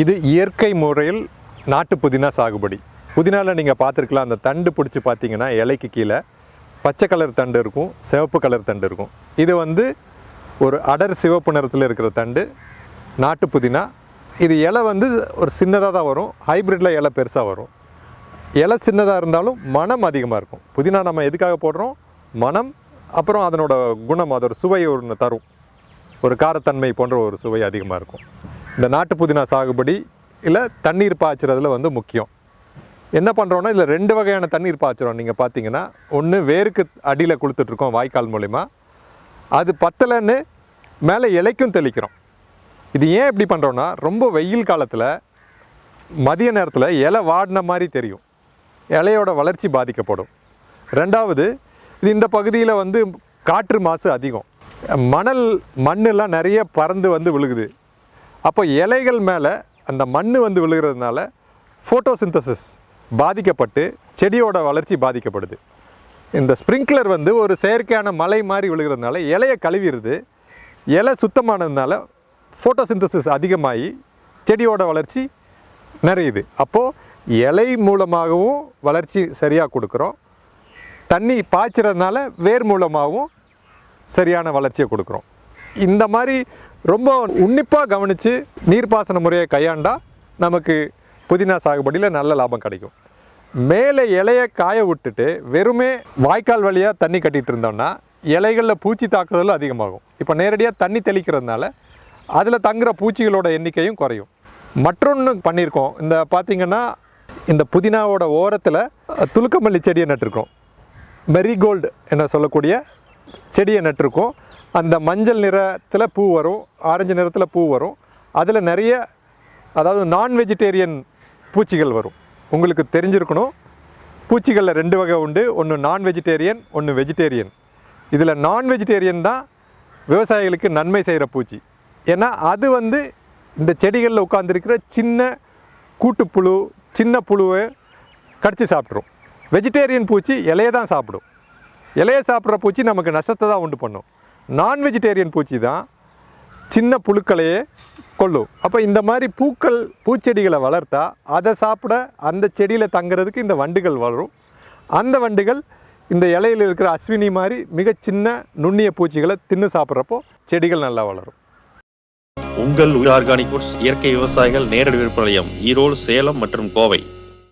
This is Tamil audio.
இது இயற்கை முறையில் நாட்டு புதினா சாகுபடி. புதினாவில் நீங்கள் பார்த்துருக்கலாம் அந்த தண்டு பிடிச்சி பார்த்தீங்கன்னா இலைக்கு கீழே பச்சை கலர் தண்டு இருக்கும் சிவப்பு கலர் தண்டு இருக்கும். இது வந்து ஒரு அடர் சிவப்பு நிறத்தில் இருக்கிற தண்டு நாட்டு புதினா. இது இலை வந்து ஒரு சின்னதாக தான் வரும் ஹைப்ரிட்டில் இலை பெருசாக வரும். இலை சின்னதாக இருந்தாலும் மனம் அதிகமாக இருக்கும். புதினா நம்ம எதுக்காக போடுறோம்? மனம் அப்புறம் அதனோட குணம் அதோட சுவை ஒன்று தரும். ஒரு காரத்தன்மை போன்ற ஒரு சுவை அதிகமாக இருக்கும். இந்த நாட்டு புதினா சாகுபடி இல்லை தண்ணீர் பாய்ச்சறதுல வந்து முக்கியம். என்ன பண்ணுறோன்னா இதில் ரெண்டு வகையான தண்ணீர் பாய்ச்சுறோம். நீங்கள் பார்த்தீங்கன்னா ஒன்று வேருக்கு அடியில் கொடுத்துட்ருக்கோம் வாய்க்கால் மூலிமா அது பத்தலைன்னு மேலே இலைக்கும் தெளிக்கிறோம். இது ஏன் இப்படி பண்ணுறோன்னா ரொம்ப வெயில் காலத்தில் மதிய நேரத்தில் இலை வாடின மாதிரி தெரியும். இலையோட வளர்ச்சி பாதிக்கப்படும். ரெண்டாவது இது இந்த பகுதியில் வந்து காற்று மாசு அதிகம். மணல் மண்ணெல்லாம் நிறைய பறந்து வந்து விழுகுது. அப்போ இலைகள் மேலே அந்த மண் வந்து விழுகிறதுனால ஃபோட்டோசிந்தசிஸ் பாதிக்கப்பட்டு செடியோட வளர்ச்சி பாதிக்கப்படுது. இந்த ஸ்ப்ரிங்க்லர் வந்து ஒரு செயற்கையான மலை மாதிரி விழுகிறதுனால இலையை கழுவிடுது. இலை சுத்தமானதுனால ஃபோட்டோசிந்தசிஸ் அதிகமாகி செடியோட வளர்ச்சி நிறையுது. அப்போது இலை மூலமாகவும் வளர்ச்சி சரியாக கொடுக்குறோம். தண்ணி பாய்ச்சறதுனால வேர் மூலமாகவும் சரியான வளர்ச்சியை கொடுக்குறோம். இந்த மாதிரி ரொம்ப உன்னிப்பாக கவனித்து நீர்ப்பாசன முறையை கையாண்டால் நமக்கு புதினா சாகுபடியில் நல்ல லாபம் கிடைக்கும். மேலே இலையை காய விட்டுட்டு வெறுமே வாய்க்கால் வழியாக தண்ணி கட்டிகிட்டு இருந்தோம்னா இலைகளில் பூச்சி தாக்குதலும் அதிகமாகும். இப்போ நேரடியாக தண்ணி தெளிக்கிறதுனால அதில் தங்குற பூச்சிகளோட எண்ணிக்கையும் குறையும். மற்றொன்று பண்ணியிருக்கோம். இந்த பார்த்திங்கன்னா இந்த புதினாவோட ஓரத்தில் துலுக்கமல்லி செடியை நட்டிருக்கோம். மெரிகோல்டு என சொல்லக்கூடிய செடியை நட்டிருக்கோம். அந்த மஞ்சள் நிறத்தில் பூ வரும் ஆரஞ்சு நிறத்தில் பூ வரும். அதில் நிறைய அதாவது நான் வெஜிடேரியன் பூச்சிகள் வரும். உங்களுக்கு தெரிஞ்சிருக்கணும். பூச்சிகளில் ரெண்டு வகை உண்டு. ஒன்று நான் வெஜிடேரியன் ஒன்று வெஜிடேரியன் இதில் நான் வெஜிடேரியன் தான் விவசாயிகளுக்கு நன்மை செய்கிற பூச்சி. ஏன்னா அது வந்து இந்த செடிகளில் உட்காந்துருக்கிற சின்ன கூட்டுப்புழு சின்ன புழுவை கடிச்சு சாப்பிட்ரும் வெஜிடேரியன் பூச்சி இலையை தான் சாப்பிடும். இலையை சாப்பிட்ற பூச்சி நமக்கு நஷ்டத்தை தான் உண்டு பண்ணும். நான் வெஜிடேரியன் பூச்சி தான் சின்ன புழுக்களையே கொள்ளும் அப்போ இந்த மாதிரி பூக்கள் பூச்செடிகளை வளர்த்தா அதை சாப்பிட அந்த செடியில் தங்குறதுக்கு இந்த வண்டுகள் வளரும். அந்த வண்டுகள் இந்த இலையில் இருக்கிற அஸ்வினி மாதிரி மிக சின்ன நுண்ணிய பூச்சிகளை தின்னு சாப்பிட்றப்போ செடிகள் நல்லா வளரும். உங்கள் உயிர் ஆர்கானிக் ஃபுட்ஸ் இயற்கை விவசாயிகள் நேரடி விற்பனையம் ஈரோடு சேலம் மற்றும் கோவை.